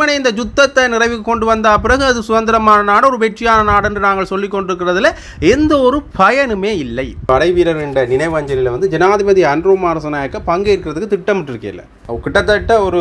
வெறுமனே இந்த யுத்தத்தை நிறைவுக்கு கொண்டு வந்த பிறகு அது சுதந்திரமான நாடு ஒரு வெற்றியான நாடு என்று நாங்கள் சொல்லிக் கொண்டிருக்கிறதுல எந்த ஒரு பயனுமே இல்லை. படை வீரர் என்ற நினைவஞ்சலியில் வந்து ஜனாதிபதி அன்ரோ மாரசநாயக்க பங்கேற்கிறதுக்கு திட்டமிட்டிருக்கல கிட்டத்தட்ட ஒரு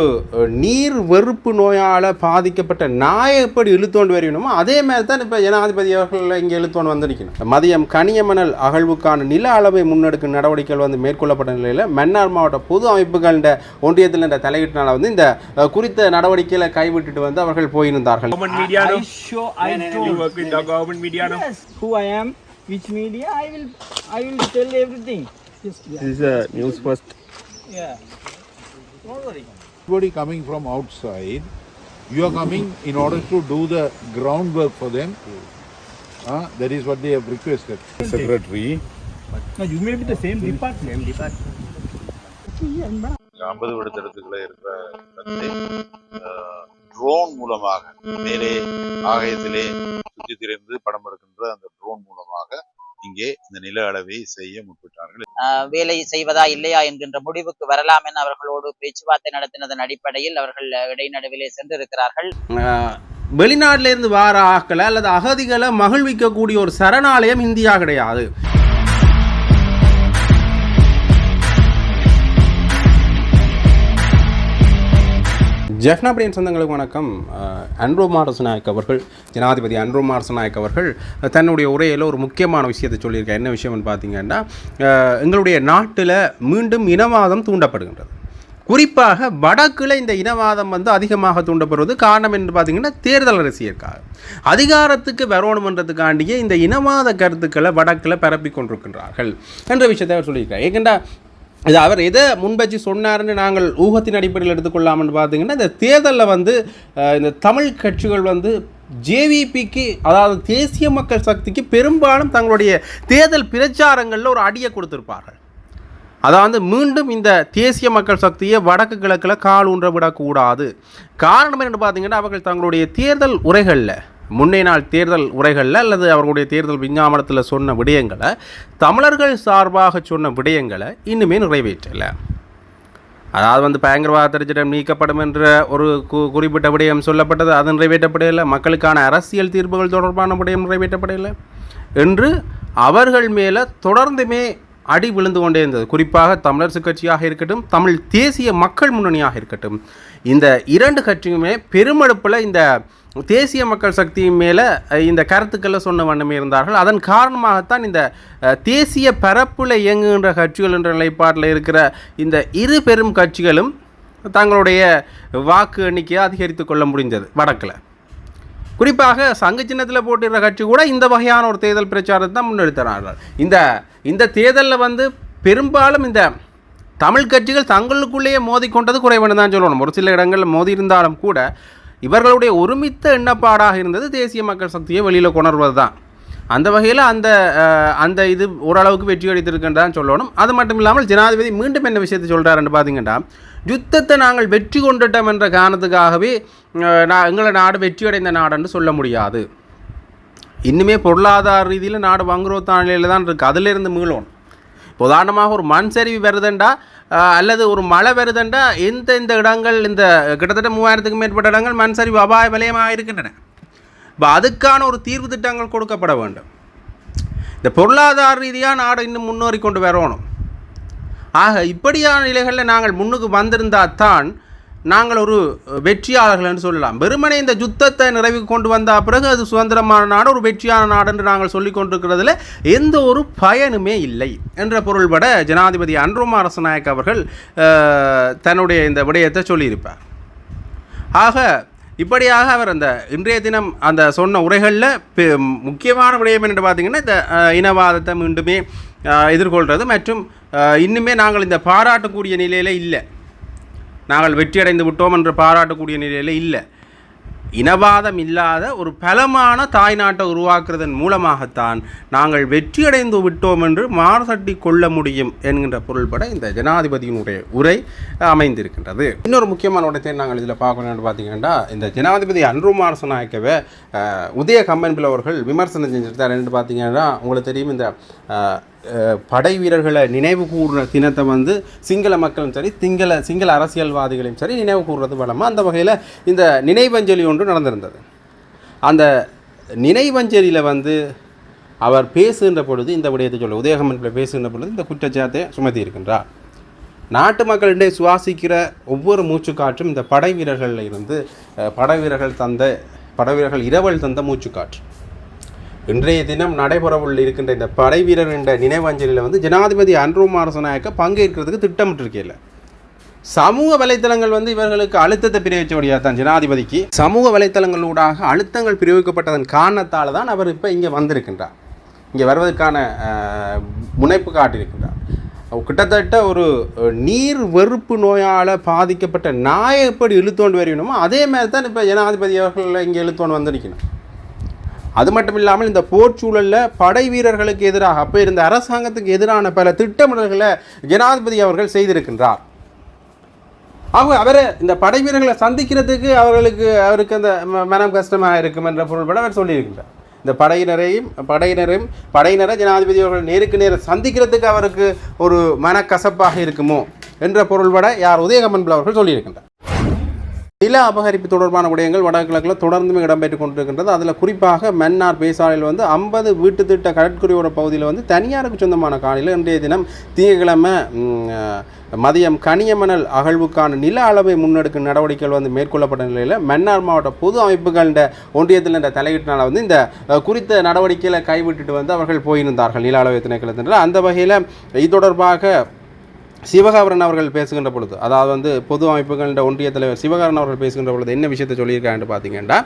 நீர் வெறுப்பு நோயால் பாதிக்கப்பட்ட நாயை எப்படி இழுத்தோண்டு வரணுமோ அதே மாதிரி தான் இப்போ ஜனாதிபதி அவர்கள் இங்கே இழுத்தோண்டு வந்து நிற்கணும் மதியம் கனியமணல் அகழ்வுக்கான நில அளவை முன்னெடுக்கும் நடவடிக்கைகள் வந்து மேற்கொள்ளப்பட்ட நிலையில் மன்னார் மாவட்ட பொது அமைப்புகள் இந்த ஒன்றியத்தில் இந்த தலையீட்டினால் வந்து இந்த குறித்த குறித்த கை கைவிட்டுட்டு வந்து அவர்கள் போயிருந்தார்கள் government media I no? show I You told work with the government media no? yes who I am, which media I will I will tell everything. Yes, yeah. This is a news first. yeah. Don't worry. Everybody coming from outside, you are coming in order to do the groundwork for them. Uh, that is what they have requested. Secretary. No, you may be the same department. Same department. ஐம்பது இருக்கிற drone மூலமாக மேலே ஆகாயத்திலே சுற்றி திரிந்து படம் எடுக்கின்ற அந்த drone மூலமாக இங்கே இந்த நில அளவை செய்ய முற்பட்டார்கள். ஆஹ் வேலை செய்வதா இல்லையா என்கின்ற முடிவுக்கு வரலாம் என அவர்களோடு பேச்சுவார்த்தை நடத்தினதன் அடிப்படையில் அவர்கள் இடைநடுவிலே சென்றிருக்கிறார்கள். அஹ், வெளிநாட்டில இருந்து வார ஆக்களை அல்லது அகதிகளை மகிழ்விக்கக்கூடிய ஒரு சரணாலயம் இந்தியா கிடையாது. ஜெஃப்னா பிரியன் சொந்தங்களுக்கு வணக்கம். அஹ், அன்ரோ மாரசநாயக் அவர்கள் ஜனாதிபதி அன்ரோ மாரசநாயக் அவர்கள் தன்னுடைய உரையில் ஒரு முக்கியமான விஷயத்தை சொல்லியிருக்கார். என்ன விஷயம்னு பார்த்தீங்கன்னா எங்களுடைய நாட்டில் மீண்டும் இனவாதம் தூண்டப்படுகின்றது. குறிப்பாக வடக்கில் இந்த இனவாதம் வந்து அதிகமாக தூண்டப்படுவது காரணம் என்று பார்த்தீங்கன்னா தேர்தல் அரசியலுக்காக. அதிகாரத்துக்கு வரணுமன்றதுக்காண்டியே இந்த இனவாத கருத்துக்களை வடக்கில் பரப்பி கொண்டிருக்கின்றார்கள் என்ற விஷயத்தை அவர் சொல்லியிருக்கார். ஏகண்டா இது அவர் எதை முன்பச்சு சொன்னார்னு நாங்கள் ஊகத்தின் அடிப்படையில் எடுத்துக்கொள்ளாமன்னு பார்த்தீங்கன்னா இந்த தேர்தலில் வந்து இந்த தமிழ் கட்சிகள் வந்து ஜேவிபிக்கு அதாவது தேசிய மக்கள் சக்திக்கு பெரும்பாலும் தங்களுடைய தேர்தல் பிரச்சாரங்களில் ஒரு அடியை கொடுத்துருப்பார்கள். அதாவது மீண்டும் இந்த தேசிய மக்கள் சக்தியை வடக்கு கிழக்கில் கால் ஊன்ற விடக்கூடாது. காரணம் என்னென்னு பார்த்தீங்கன்னா அவர்கள் தங்களுடைய தேர்தல் உரைகளில் முன்னே நாள் தேர்தல் உரைகளில் அல்லது அவர்களுடைய தேர்தல் விஞ்ஞாபனத்தில் சொன்ன விடயங்களை தமிழர்கள் சார்பாக சொன்ன விடயங்களை இன்னுமே நிறைவேற்றலை. அதாவது வந்து பயங்கரவாத திருச்சிடம் நீக்கப்படும் என்ற ஒரு கு குறிப்பிட்ட விடயம் சொல்லப்பட்டது அது நிறைவேற்றப்படவில்லை. மக்களுக்கான அரசியல் தீர்ப்புகள் தொடர்பான விடயம் நிறைவேற்றப்படவில்லை. என்று அவர்கள் மேலே தொடர்ந்துமே அடி விழுந்து கொண்டே இருந்தது. குறிப்பாக தமிழரசு கட்சியாக இருக்கட்டும் தமிழ் தேசிய மக்கள் முன்னணியாக இருக்கட்டும். இந்த இரண்டு கட்சியுமே பெருமளப்பில் இந்த தேசிய மக்கள் சக்தியின் மேலே இந்த கருத்துக்களை சொன்ன வண்ணமே இருந்தார்கள். அதன் காரணமாகத்தான் இந்த தேசிய பரப்பில் இயங்குகின்ற கட்சிகள் என்ற நிலைப்பாட்டில் இருக்கிற இந்த இரு பெரும் கட்சிகளும் தங்களுடைய வாக்கு எண்ணிக்கையை அதிகரித்து கொள்ள முடிந்தது வடக்கில். குறிப்பாக சங்க சின்னத்தில் போட்டிடுற கட்சி கூட இந்த வகையான ஒரு தேர்தல் பிரச்சாரத்தை தான் முன்னெடுத்தார்கள் இந்த இந்த தேர்தலில் வந்து பெரும்பாலும் இந்த தமிழ் கட்சிகள் தங்களுக்குள்ளேயே மோதிக்கொண்டது குறைவென்று தான் சொல்லணும். ஒரு சில இடங்களில் மோதி இருந்தாலும் கூட இவர்களுடைய ஒருமித்த எண்ணப்பாடாக இருந்தது தேசிய மக்கள் சக்தியை வெளியில் கொணர்வது தான் அந்த வகையில் அந்த அந்த இது ஓரளவுக்கு வெற்றி அளித்திருக்குன்னு தான் சொல்லணும். அது மட்டும் இல்லாமல் ஜனாதிபதி மீண்டும் என்ன விஷயத்தை சொல்கிறாருன்னு பார்த்தீங்கன்னா யுத்தத்தை நாங்கள் வெற்றி கொண்டுட்டோம் என்ற காரணத்துக்காகவே நான் எங்களை நாடு வெற்றியடைந்த நாடுன்னு சொல்ல முடியாது. இன்னுமே பொருளாதார ரீதியில் நாடு வங்குரோத்த நிலையில் தான் இருக்குது அதிலிருந்து மீளணும் இப்போ உதாரணமாக ஒரு மண் சரிவு வருதுண்டா அல்லது ஒரு மழை வருதுண்டா எந்த இந்த இடங்கள் இந்த கிட்டத்தட்ட மூவாயிரத்துக்கும் மேற்பட்ட இடங்கள் மண் சரிவு அபாய வலயமாக இருக்கின்றன. இப்போ அதுக்கான ஒரு தீர்வு திட்டங்கள் கொடுக்கப்பட வேண்டும். இந்த பொருளாதார ரீதியாக நாடு இன்னும் முன்னேறி கொண்டு வரணும். ஆக இப்படியான நிலைகளில் நாங்கள் முன்னுக்கு வந்திருந்தால் தான் நாங்கள் ஒரு வெற்றியாளர்கள் என்று சொல்லலாம். வெறுமனே இந்த யுத்தத்தை நிறைவுக்கு கொண்டு வந்த பிறகு அது சுதந்திரமான நாடு ஒரு வெற்றியான நாடு என்று நாங்கள் சொல்லிக் கொண்டிருக்கிறதுல எந்த ஒரு பயனுமே இல்லை என்ற பொருள்பட ஜனாதிபதி அன்ருமா அரசநாயக் அவர்கள் தன்னுடைய இந்த விடயத்தை சொல்லியிருப்பார். ஆக இப்படியாக அவர் அந்த இன்றைய தினம் அந்த சொன்ன உரைகளில் பெ- முக்கியமான விடயம் என்று பார்த்தீங்கன்னா இந்த இனவாதத்தை மீண்டுமே எதிர்கொள்கிறது மற்றும் இன்னுமே நாங்கள் இந்த பாராட்டக்கூடிய நிலையில் இல்லை. நாங்கள் வெற்றியடைந்து விட்டோம் என்று பாராட்டக்கூடிய நிலையில் இல்லை. இனவாதம் இல்லாத ஒரு பலமான தாய்நாட்டை உருவாக்குறதன் மூலமாகத்தான் நாங்கள் வெற்றியடைந்து விட்டோம் என்று மாறுதட்டி கொள்ள முடியும் என்கின்ற பொருள்பட இந்த ஜனாதிபதியினுடைய உரை அமைந்திருக்கின்றது. இன்னொரு முக்கியமான உடத்தை நாங்கள் இதில் பார்க்கணும்னு பார்த்தீங்கன்னா இந்த ஜனாதிபதி அன்ருமார் நாயக்கவை உதய கம்பன்பில் அவர்கள் விமர்சனம் செஞ்சிருந்தார். என்று பார்த்தீங்கன்னா உங்களுக்கு தெரியும் இந்த படை வீரர்களை நினைவு கூறுற தினத்தை வந்து சிங்கள மக்களும் சரி சிங்கள சிங்கள அரசியல்வாதிகளையும் சரி நினைவு கூறுறது வளமாக அந்த வகையில் இந்த நினைவஞ்சலி ஒன்று நடந்திருந்தது. அந்த நினைவஞ்சலியில் வந்து அவர் பேசுகின்ற பொழுது இந்த விடயத்தை சொல்ல உதயகமன்பில் பேசுகின்ற பொழுது இந்த குற்றச்சாட்டை சுமத்தி இருக்கின்றார். நாட்டு மக்களிடையே சுவாசிக்கிற ஒவ்வொரு மூச்சுக்காற்றும் இந்த படை வீரர்களில் இருந்து படை வீரர்கள் தந்த படை வீரர்கள் இரவல் தந்த மூச்சுக்காற்று. இன்றைய தினம் நடைபெறவுள்ள இருக்கின்ற இந்த படை வீரர் என்ற நினைவஞ்சலியில் வந்து ஜனாதிபதி அன்ரோ மாரசநாயக்க பங்கேற்கிறதுக்கு திட்டமிட்டிருக்கையில். சமூக வலைத்தளங்கள் வந்து இவர்களுக்கு அழுத்தத்தை பிரிவிச்ச தான் ஜனாதிபதிக்கு சமூக வலைத்தளங்களூடாக அழுத்தங்கள் பிரிவிக்கப்பட்டதன் காரணத்தால் தான் அவர் இப்போ இங்கே வந்திருக்கின்றார். இங்கே வருவதற்கான முனைப்பு காட்டியிருக்கின்றார். கிட்டத்தட்ட ஒரு நீர் வெறுப்பு நோயால் பாதிக்கப்பட்ட நாயை எப்படி இழுத்தோண்டு வரணுமோ அதே மாதிரி தான் இப்போ ஜனாதிபதி அவர்கள் இங்கே இழுத்தோண்டு வந்திருக்கணும் அது மட்டும் இல்லாமல் இந்த போர் சூழலில் படை வீரர்களுக்கு எதிராக அப்போ இருந்த அரசாங்கத்துக்கு எதிரான பல திட்டமிடல்களை ஜனாதிபதி அவர்கள் செய்திருக்கின்றார். அவங்க அவரை இந்த படை வீரர்களை சந்திக்கிறதுக்கு அவர்களுக்கு அவருக்கு அந்த ம- மனம் கஷ்டமாக இருக்கும் என்ற பொருள்பட அவர் சொல்லியிருக்கின்றார். இந்த படையினரையும் படையினரையும் படையினரை ஜனாதிபதி அவர்கள் நேருக்கு நேர சந்திக்கிறதுக்கு அவருக்கு ஒரு மனக்கசப்பாக இருக்குமோ என்ற பொருள்பட யார் உதயகமன் அவர்கள் சொல்லியிருக்கின்றார். நில அபகரிப்பு தொடர்பான விடயங்கள் வடகிழக்கில் தொடர்ந்துமே இடம்பெற்றுக் கொண்டிருக்கின்றது. அதில் குறிப்பாக மன்னார் பேசாலையில் வந்து ஐம்பது வீட்டு திட்ட கடற்கரையோர பகுதியில் வந்து தனியாருக்கு சொந்தமான காணியில் இன்றைய தினம் திங்கட்கிழமை மதியம் கனியமணல் அகழ்வுக்கான நில அளவை முன்னெடுக்கும் நடவடிக்கைகள் வந்து மேற்கொள்ளப்பட்ட நிலையில் மன்னார் மாவட்ட பொது அமைப்புகள் இந்த ஒன்றியத்தில் என்ற தலையீட்டினால் வந்து இந்த குறித்த நடவடிக்கைகளை கைவிட்டுட்டு வந்து அவர்கள் போயிருந்தார்கள் நில அளவை திணைக்களத்தினால் அந்த வகையில் இது தொடர்பாக சிவகாபரன் அவர்கள் பேசுகின்ற பொழுது அதாவது வந்து பொது அமைப்புகள் ஒன்றிய தலைவர் சிவகாரன் அவர்கள் பேசுகின்ற பொழுது என்ன விஷயத்தை சொல்லியிருக்காங்கன்னு பார்த்தீங்கன்னா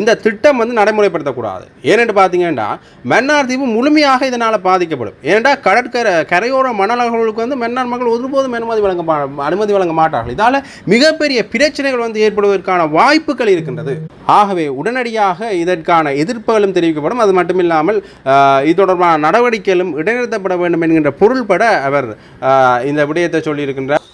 இந்த திட்டம் வந்து நடைமுறைப்படுத்தக்கூடாது. ஏனென்று பார்த்தீங்கன்னா மன்னார் தீவு முழுமையாக இதனால் பாதிக்கப்படும். ஏனென்றா கடற்கரை கரையோர மணலர்களுக்கு வந்து மன்னார் மக்கள் ஒருபோதும் அனுமதி வழங்க அனுமதி வழங்க மாட்டார்கள். இதால் மிகப்பெரிய பிரச்சனைகள் வந்து ஏற்படுவதற்கான வாய்ப்புகள் இருக்கின்றது. ஆகவே உடனடியாக இதற்கான எதிர்ப்புகளும் தெரிவிக்கப்படும். அது மட்டுமில்லாமல் இது தொடர்பான நடவடிக்கைகளும் இடைநிறுத்தப்பட வேண்டும் என்கின்ற பொருள்பட அவர் இந்த இந்த விடயத்தை சொல்லியிருக்கின்றார்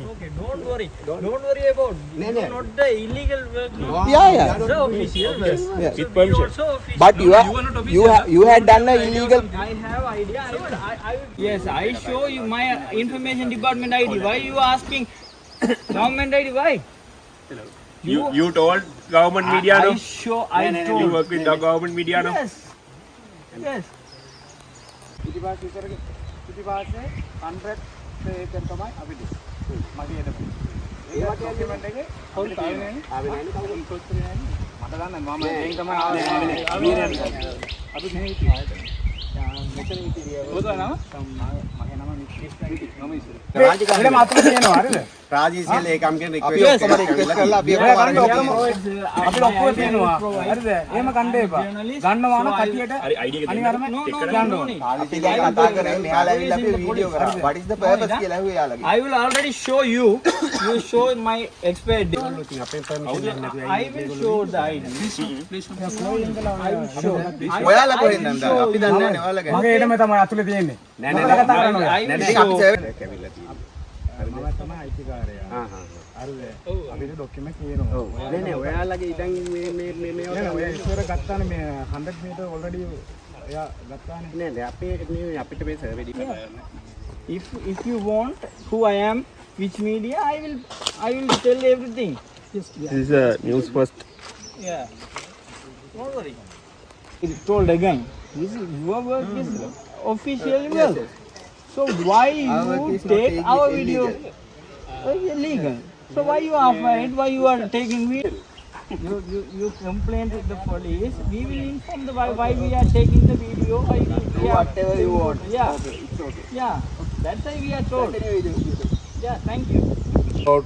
Okay, don't worry. Don't, worry about. No, no. Not the illegal work. Yeah, yeah. The official work. Yeah. So we also official. But you are, you have, you had done a illegal. I have idea. I will, I, I will. Yes, I show you my information department ID. Why you asking government ID? Why? You, you told government media, I, no? I show, I no, told. You work with the government media, yes. no? Yes. Yes. किती बार teacher किती बार से hundred से ten कमाए अभी दे मगे ये देखो ये बात ये मंडे के कौन ताऊ ने अभी नहीं ताऊ को सोच रहे हैं मतदान है मामा टेन कमाए अभी नहीं अभी नहीं वो तो है ना मगे नाम निश्चित नाम इसे राजकारण मात्र नहीं है ना वाले ඔක්කොම yeah, අරගෙන yeah. අපිට ඔක්කොම තියෙනවා. හරිද? එහෙම ගන්න එපා. ගන්නවා නම් කටියට හරි, ID එක දෙන්න. no, ඕනේ. පාලිසිය ගැන කතා කරේ මෙයාලා ඇවිල්ලා අපි වීඩියෝ කරා. What is the purpose කියලා ඇහුවේ එයාලගේ. I will already show you. You show my date. I will show the ID. I will show. ඔයාලා කොහෙන්ද? අපි දන්නේ නැහැ නේ ඔයාලා ගැන. මගේ ඊටම තමයි අතුලේ තියෙන්නේ. I will ඉතින් අපි show. සර්වර්. හරිද? if if you want who I am, which media, I will I will tell everything. This is a news first. Yeah. Don't worry. It's told again. This is your work is official uh, yes. Yes. So why you take our video? illegal. Uh, illegal. So why you are afraid? Why you are taking video? You, you, you complain to the police. We will inform the why, why we are taking the video. Why we, we are, whatever you want. Yeah. Okay, it's okay. Yeah. That's why we are told. Yeah. Thank you. about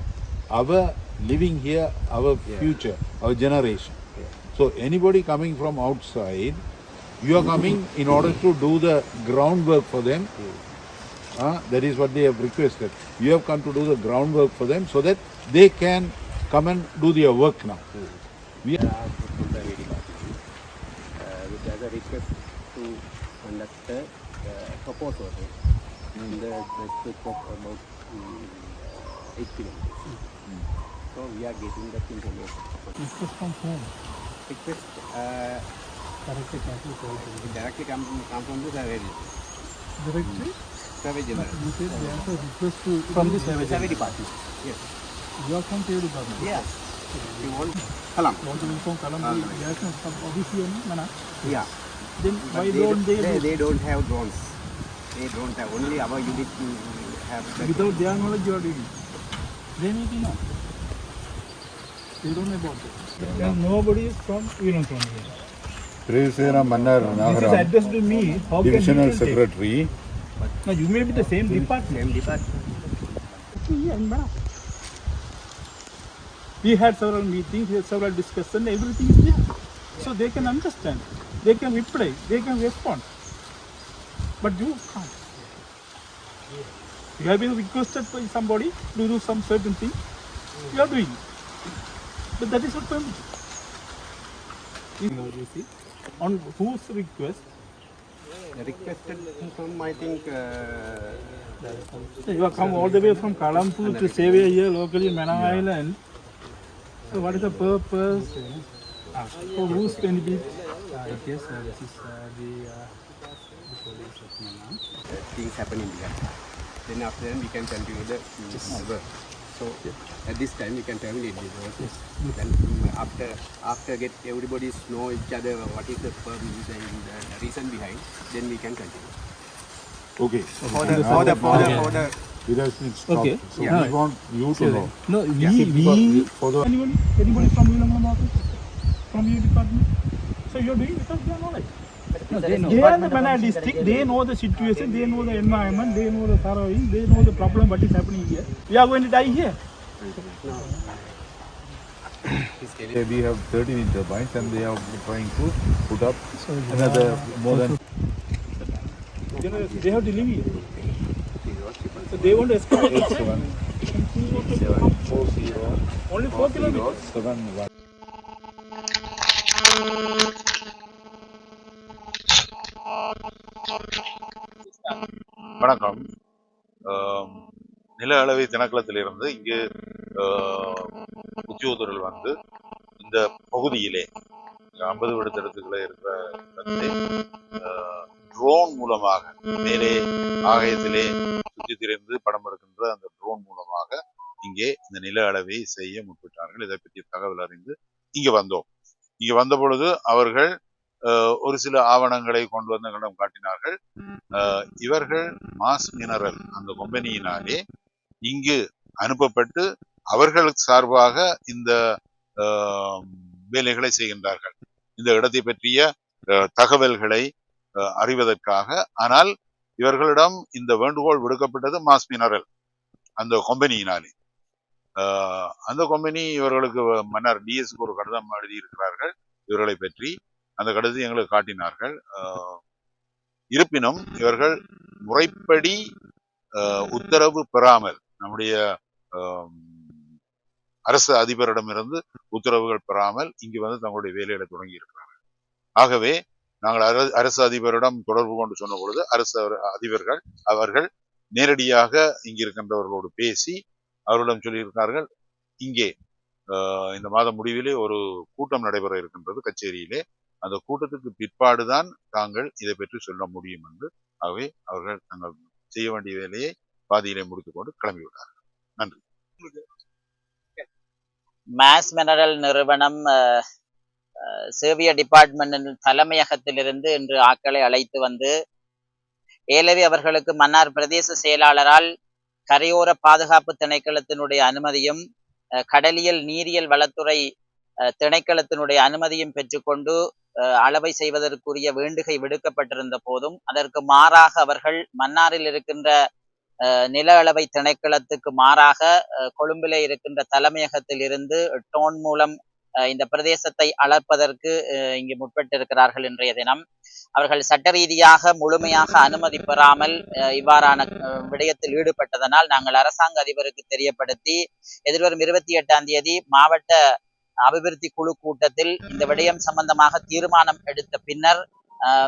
our living here, our future, our generation. So anybody coming from outside, you are coming in order to do the groundwork for them. Uh, that is what they have requested. You have come to do the groundwork for them so that they can come and do their work now. We are which has a request to conduct a uh, proposal in the district of about um, uh, 8 kilometers. So we are getting that information. Request from whom? Request uh, Directly cancel call. it directly come, come from the Directly? Survey general. You said there is a request to, from the survey. Survey department. Yes. You are from Survey Department? Yes. You want Kalam. Want to inform Kalam, the reaction of official, Mana? Yeah. Then But why don't they, they, do- they don't have drones. They don't have only our unit to have. without their knowledge you are doing? They need to know. They don't know about it. And nobody is from, you know, from here. Trisena Mannar This is Nagaram, addressed to me, how Divisional you can take? No, you may be the same department. Same department. Yeah, and madam. We had several meetings, we had several discussions, everything is there. So they can understand, they can reply, they can respond. But you can't. You have been requested by somebody to do some certain thing, you are doing. But that is not permitted. You know, you see, on whose request, Requested from, I think, uh, You have come all the way from Kalampur to stay here locally in Manang Island. So what is the purpose? Ah, For whose benefit? I guess uh, this is uh, the, uh, the police of Manang. things happen in here. Then after that we can continue the mm, work. So at this time we can terminate the work. Then mm, after after get everybody know each other what is the, purpose and the reason behind, then we can continue. Okay. For the for the for the for the It has been stopped. Okay. So Yeah. we want you to know. No, we, Yeah, we, For the anybody, anybody from Vilangalam office? From your department? So you're doing without their knowledge? No, they know. They are the Manang district, they know the situation, they know the environment, they know the surrounding, they know the problem, what is happening here. We are going to die here. we have 30 wind turbines and they are trying to put up another more than You know, they have to live here. So they want to escape. Only four kilometers. seven one. வணக்கம். நில அளவை திணைக்களத்திலிருந்து இங்கு ஆஹ், உத்தியோகத்தர்கள் வந்து இந்த பகுதியிலே ஐம்பது விடுத்தடத்துக்குள்ள இருக்கிற இடத்திலே ட்ரோன் மூலமாக மேலே ஆகாயத்திலே சுற்றி திரிந்து படம் எடுக்கின்ற அந்த ட்ரோன் மூலமாக இங்கே இந்த நில அளவை செய்ய முற்பட்டார்கள். இதை பற்றிய தகவல் அறிந்து இங்க வந்தோம். இங்க வந்த பொழுது அவர்கள் ஒரு சில ஆவணங்களை கொண்டு வந்து காட்டினார்கள். ஆஹ், இவர்கள் மாஸ் மினரல் அந்த கம்பெனியினாலே இங்கு அனுப்பப்பட்டு அவர்கள் சார்பாக இந்த ஆஹ், வேலைகளை செய்கின்றார்கள். இந்த இடத்தை பற்றிய தகவல்களை அறிவதற்காக. ஆனால் இவர்களிடம் இந்த வேண்டுகோள் விடுக்கப்பட்டது மாஸ் மினரல் அந்த கம்பெனியினாலே. ஆஹ், அந்த கம்பெனி இவர்களுக்கு மன்னர் டிஎஸ்க்கு ஒரு கடிதம் எழுதியிருக்கிறார்கள். இவர்களை பற்றி அந்த கடிதத்தை எங்களுக்கு காட்டினார்கள். இருப்பினும் இவர்கள் முறைப்படி உத்தரவு பெறாமல் நம்முடைய அரசு அதிபரிடமிருந்து உத்தரவுகள் பெறாமல் இங்கு வந்து தங்களுடைய வேலைகளை தொடங்கி இருக்கிறார்கள் ஆகவே நாங்கள் அரசு அதிபரிடம் தொடர்பு கொண்டு சொன்ன பொழுது அரசு அதிபர்கள் அவர்கள் நேரடியாக இங்கு இருக்கின்றவர்களோடு பேசி அவர்களிடம் சொல்லியிருக்கிறார்கள் இங்கே ஆஹ், இந்த மாத முடிவிலே ஒரு கூட்டம் நடைபெற இருக்கின்றது கச்சேரியிலே. அந்த கூட்டத்துக்கு பிற்பாடுதான் தாங்கள் இதை பற்றி சொல்ல முடியும் என்று ஆகவே அவர்கள் தங்கள் செய்ய வேண்டிய வேலையை பாதியிலே முடித்துக்கொண்டு கிளம்பிவிட்டார்கள். நன்றி. மேஸ் மினரல் நிறுவனம் சேவிய டிபார்ட்மெண்ட் தலைமையகத்திலிருந்து இன்று ஆக்களை அழைத்து வந்து ஏலவி அவர்களுக்கு மன்னார் பிரதேச செயலாளரால் கரையோர பாதுகாப்பு திணைக்களத்தினுடைய அனுமதியும் கடலியல் நீரியல் வளத்துறை திணைக்களத்தினுடைய அனுமதியும் பெற்றுக்கொண்டு அளவை செய்வதற்குரிய வேண்டுகை விடுக்கப்பட்டிருந்த போதும் அதற்கு மாறாக அவர்கள் மன்னாரில் இருக்கின்ற அஹ், நில அளவை திணைக்களத்துக்கு மாறாக கொழும்பிலே இருக்கின்ற தலைமையகத்தில் இருந்து டோன் மூலம் அஹ், இந்த பிரதேசத்தை அளப்பதற்கு அஹ், இங்கு முற்பட்டிருக்கிறார்கள் இன்றைய தினம். அவர்கள் சட்ட ரீதியாக முழுமையாக அனுமதி பெறாமல் இவ்வாறான விடயத்தில் ஈடுபட்டதனால் நாங்கள் அரசாங்க அதிபருக்கு தெரியப்படுத்தி எதிர்வரும் இருபத்தி எட்டாம் தேதி மாவட்ட அபிவிருத்தி குழு கூட்டத்தில் இந்த விடயம் சம்பந்தமாக தீர்மானம் எடுத்த பின்னர்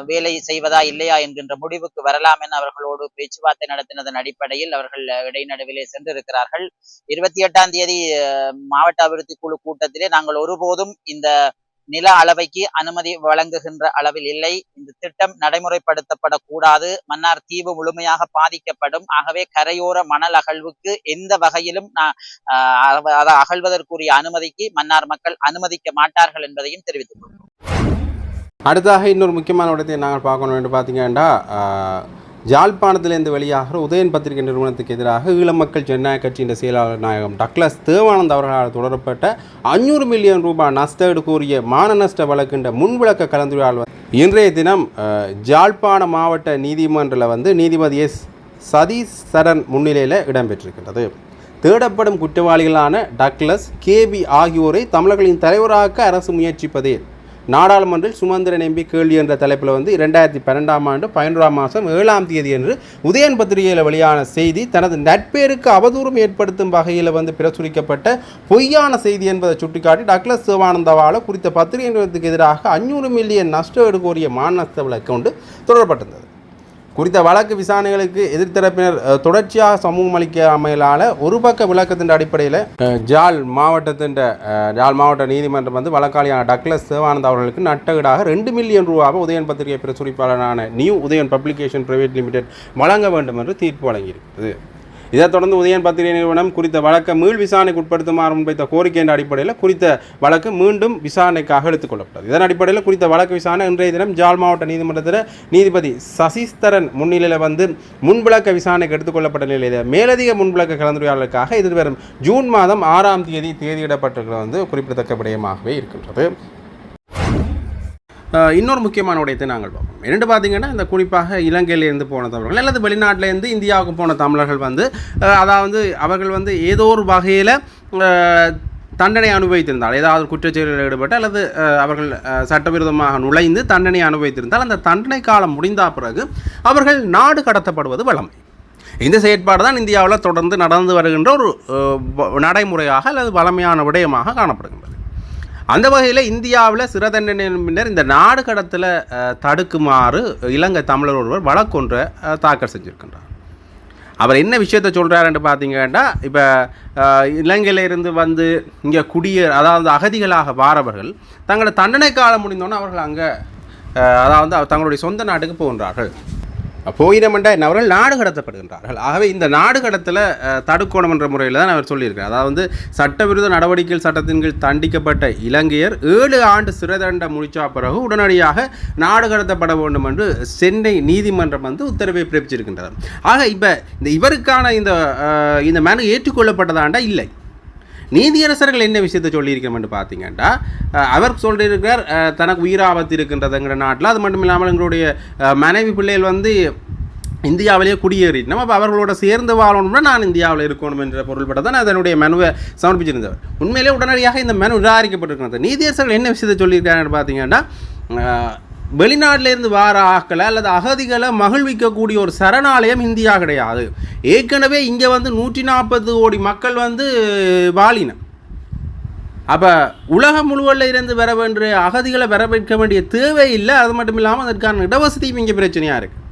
வேலை செய்வதா இல்லையா என்கின்ற முடிவுக்கு வரலாம் என அவர்களோடு பேச்சுவார்த்தை நடத்தினதன் அடிப்படையில் அவர்கள் இடைநடுவிலே சென்றிருக்கிறார்கள். இருபத்தி எட்டாம் தேதி அஹ், மாவட்ட அபிவிருத்தி குழு கூட்டத்திலே நாங்கள் ஒருபோதும் இந்த நில அளவைக்கு அனுமதி வழங்குகின்ற அளவில் இல்லை. இந்த திட்டம் நடைமுறைப்படுத்தப்படக்கூடாது. மன்னார் தீவு முழுமையாக பாதிக்கப்படும். ஆகவே கரையோர மணல் அகழ்வுக்கு எந்த வகையிலும் நான் ஆஹ், அதை அகழ்வதற்குரிய அனுமதிக்கு மன்னார் மக்கள் அனுமதிக்க மாட்டார்கள் என்பதையும் தெரிவித்துக் கொள்கிறோம். அடுத்ததாக இன்னொரு முக்கியமான விடத்தை நாங்கள் பார்க்கணும் என்று பார்த்தீங்கன்னா ஜாழ்ப்பாணத்திலிருந்து வெளியாகிற உதயன் பத்திரிகை நிறுவனத்துக்கு எதிராக ஈழ மக்கள் ஜனநாயக கட்சியின் செயலாளர் நாயகம் டக்ளஸ் தேவானந்த் அவர்களால் தொடரப்பட்ட அஞ்சூறு மில்லியன் ரூபாய் நஷ்டஈடு கூறிய மான நஷ்ட வழக்கின்ற முன்விளக்க கலந்துரையாடல் இன்றைய தினம் ஜாழ்ப்பாண மாவட்ட நீதிமன்றில் வந்து நீதிபதி எஸ். சதீஷ் சரண் முன்னிலையில் இடம்பெற்றிருக்கின்றது. தேடப்படும் குற்றவாளிகளான டக்ளஸ் கேபி ஆகியோரை தமிழர்களின் தலைவராக அரசு முயற்சிப்பதே நாடாளுமன்றில் சுமந்திரன் எம்பி கேள்வி என்ற தலைப்பில் வந்து இரண்டாயிரத்தி பன்னெண்டாம் ஆண்டு பதினொன்றாம் மாதம் ஏழாம் தேதி என்று உதயன் பத்திரிகையில் வெளியான செய்தி தனது நட்பேருக்கு அவதூறும் ஏற்படுத்தும் வகையில் வந்து பிரசுரிக்கப்பட்ட பொய்யான செய்தி என்பதை சுட்டிக்காட்டி டக்ளஸ் சிவானந்தவால குறித்த பத்திரிகை நிறுவனத்துக்கு எதிராக அஞ்சூறு மில்லியன் நஷ்டம் கோரிய மாநஷ்ட வழக்கு கொண்டு தொடரப்பட்டிருந்தது. குறித்த வழக்கு விசாரணைகளுக்கு எதிர்த்தரப்பினர் தொடர்ச்சியாக சமூகம் அளிக்காமையிலான ஒரு பக்க விளக்கத்தின் அடிப்படையில் ஜால் மாவட்டத்தின் ஜால் மாவட்ட நீதிமன்றம் வந்து வழக்காளியான டக்ளஸ் சிவானந்த் அவர்களுக்கு நட்டகடாக ரெண்டு மில்லியன் ரூபாவை உதயன் பத்திரிகை பிரசுரிப்பாளரான new Udayan publication private limited வழங்க வேண்டும் என்று தீர்ப்பு வழங்கியிருக்கிறது. இதைத் தொடர்ந்து உதயன் பத்திரிகை நிறுவனம் குறித்த வழக்கை மீள் விசாரணைக்கு உட்படுத்துமாறு முன்வைத்த கோரிக்கை என்ற அடிப்படையில் குறித்த வழக்கு மீண்டும் விசாரணைக்காக எடுத்துக்கொள்ளப்பட்டது இதன் அடிப்படையில் குறித்த வழக்கு விசாரணை இன்றைய தினம் ஜாழ் மாவட்ட நீதிமன்றத்தில் நீதிபதி சசிஸ்தரன் முன்னிலையில் வந்து முன்விளக்க விசாரணைக்கு எடுத்துக்கொள்ளப்பட்ட நிலையில் மேலதிக முன்விளக்க கலந்துரையாடலுக்காக எதிர்வரும் ஜூன் மாதம் ஆறாம் தேதி தேதியிடப்பட்டிருக்கிறது வந்து குறிப்பிடத்தக்க விடயமாகவே இருக்கின்றது. இன்னொரு முக்கியமான விடயத்தை நாங்கள் பார்ப்போம். இரண்டு பார்த்திங்கன்னா இந்த குறிப்பாக இலங்கையிலேருந்து போன தமிழர்கள் அல்லது வெளிநாட்டிலேருந்து இந்தியாவுக்கு போன தமிழர்கள் வந்து அதாவது அவர்கள் வந்து ஏதோ ஒரு வகையில் தண்டனை அனுபவித்திருந்தால் ஏதாவது குற்றச்செயலில் ஈடுபட்டு அல்லது அவர்கள் சட்டவிரோதமாக நுழைந்து தண்டனை அனுபவித்திருந்தால் அந்த தண்டனை காலம் முடிந்த பிறகு அவர்கள் நாடு கடத்தப்படுவது வழமை. இந்த செயற்பாடு தான் இந்தியாவில் தொடர்ந்து நடந்து வருகின்ற ஒரு நடைமுறையாக அல்லது வளமையான விடயமாக காணப்படுகின்றது. அந்த வகையில் இந்தியாவில் சிறை தண்டனையின் பின்னர் இந்த நாடு கடத்தில் தடுக்குமாறு இலங்கை தமிழர் ஒருவர் வழக்கொன்றை தாக்கல் செஞ்சுருக்கின்றார். அவர் என்ன விஷயத்தை சொல்கிறாருன்னு பார்த்தீங்கன்னா இப்போ இலங்கையிலிருந்து வந்து இங்கே குடிய அதாவது அகதிகளாக வாரவர்கள் தங்களோட தண்டனை காலம் முடிந்தோன்னே அவர்கள் அங்கே அதாவது தங்களுடைய சொந்த நாட்டுக்கு போகின்றார்கள். போயினமெண்டா என்ன? அவர்கள் நாடு கடத்தப்படுகின்றார்கள். ஆகவே இந்த நாடு கடத்தல தடுக்கோணம் என்ற முறையில் தான் அவர் சொல்லியிருக்கார் அதாவது சட்டவிரோத நடவடிக்கைகள் சட்டத்தின் கீழ் தண்டிக்கப்பட்ட இலங்கையர் ஏழு ஆண்டு சிறை தண்டை முடிச்சா பிறகு உடனடியாக நாடு கடத்தப்பட வேண்டும் என்று சென்னை நீதிமன்றம் வந்து உத்தரவை பிறப்பிச்சிருக்கின்றது. ஆக இப்போ இந்த இவருக்கான இந்த இந்த மனு ஏற்றுக்கொள்ளப்பட்டதாண்டா இல்லை. நீதியரசர்கள் என்ன விஷயத்தை சொல்லியிருக்கோம்னு பார்த்தீங்கன்னா அவர் சொல்லியிருக்கார் தனக்கு உயிராபத்து இருக்கின்றதுங்கிற நாட்டில் அது மட்டும் இல்லாமல் எங்களுடைய மனைவி பிள்ளைகள் வந்து இந்தியாவிலேயே குடியேறிட்டோம் அப்போ அவர்களோட சேர்ந்து வாழணும்னா நான் இந்தியாவில் இருக்கணும் என்ற பொருள்பட்ட தான் அதனுடைய மனுவை சமர்ப்பிச்சிருந்தவர். உண்மையிலே உடனடியாக இந்த மனு நிராகரிக்கப்பட்டிருக்கிறது. நீதியரசர்கள் என்ன விஷயத்தை சொல்லியிருக்காங்கன்னு பார்த்தீங்கன்னா வெளிநாட்டிலேருந்து இருந்து வார ஆக்களை அல்லது அகதிகளை மகிழ்விக்கக்கூடிய ஒரு சரணாலயம் இந்தியா கிடையாது. ஏற்கனவே இங்கே வந்து நூற்றி நாற்பது கோடி மக்கள் வந்து வாழினம் அப்போ உலகம் முழுவதில் இருந்து வர வேண்டிய அகதிகளை வர வேண்டிய தேவை இல்லை அது மட்டும் இல்லாமல் அதற்கான இடவசதியும் இங்கே பிரச்சனையாக இருக்குது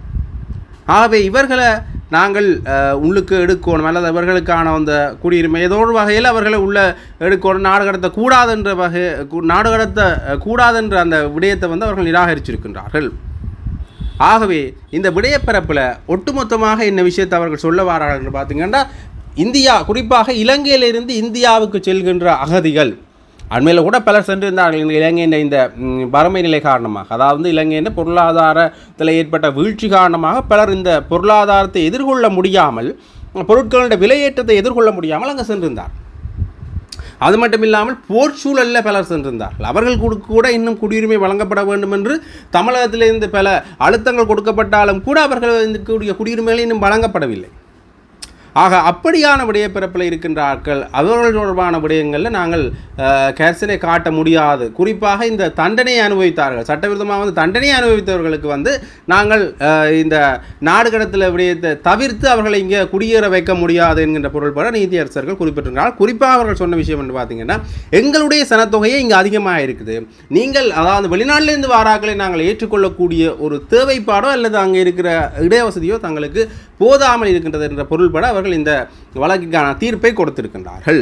ஆகவே இவர்களை நாங்கள் உள்ளுக்கு எடுக்கணும். அல்லது அவர்களுக்கான அந்த குடியுரிமை ஏதோ ஒரு வகையில் அவர்களை உள்ள எடுக்கணும். நாடு கடத்த கூடாதுன்ற வகை நாடு கடத்த கூடாதுன்ற அந்த விடயத்தை வந்து அவர்கள் நிராகரிச்சிருக்கின்றார்கள். ஆகவே இந்த விடயப்பரப்பில் ஒட்டுமொத்தமாக என்ன விஷயத்தை அவர்கள் சொல்ல வாரார்கள் என்று பார்த்தீங்கன்னா இந்தியா குறிப்பாக இலங்கையிலிருந்து இந்தியாவுக்கு செல்கின்ற அகதிகள் அண்மையில் கூட பலர் சென்றிருந்தார்கள் இந்த இலங்கையின் இந்த வறுமை நிலை காரணமாக. அதாவது இலங்கையின் பொருளாதாரத்தில் ஏற்பட்ட வீழ்ச்சி காரணமாக பலர் இந்த பொருளாதாரத்தை எதிர்கொள்ள முடியாமல் பொருட்களுடைய விலையேற்றத்தை எதிர்கொள்ள முடியாமல் அங்கே சென்றிருந்தார். அது மட்டும் இல்லாமல் போர் சூழலில் பலர் சென்றிருந்தார்கள். அவர்கள் கூட கூட இன்னும் குடியுரிமை வழங்கப்பட வேண்டும் என்று தமிழகத்திலிருந்து பல அழுத்தங்கள் கொடுக்கப்பட்டாலும் கூட அவர்கள் குடியுரிமைகள் இன்னும் வழங்கப்படவில்லை. ஆக அப்படியான விடயப்பிறப்பில் இருக்கின்ற ஆட்கள் அவர்கள் தொடர்பான விடயங்களில் நாங்கள் அஹ், காட்ட முடியாது. குறிப்பாக இந்த தண்டனையை அனுபவித்தார்கள். சட்டவிரோதமாக வந்து தண்டனையை அனுபவித்தவர்களுக்கு வந்து நாங்கள் இந்த நாடு கடத்தல விடயத்தை தவிர்த்து அவர்களை இங்கே குடியேற வைக்க முடியாது என்கின்ற பொருள்பட நீதியரசர்கள் குறிப்பிட்டிருக்கிறார்கள். குறிப்பாக அவர்கள் சொன்ன விஷயம் என்று பார்த்தீங்கன்னா எங்களுடைய சனத்தொகையே இங்கே அதிகமாக இருக்குது. நீங்கள் அதாவது வெளிநாட்டிலிருந்து வாராக்களை நாங்கள் ஏற்றுக்கொள்ளக்கூடிய ஒரு தேவைப்பாடோ அல்லது அங்கே இருக்கிற இடவசதியோ தங்களுக்கு போதாமல் இருக்கின்றது என்ற பொருள்பட அவர்கள் அவர்கள் இந்த வழக்குக்கான தீர்ப்பை கொடுத்திருக்கின்றார்கள்.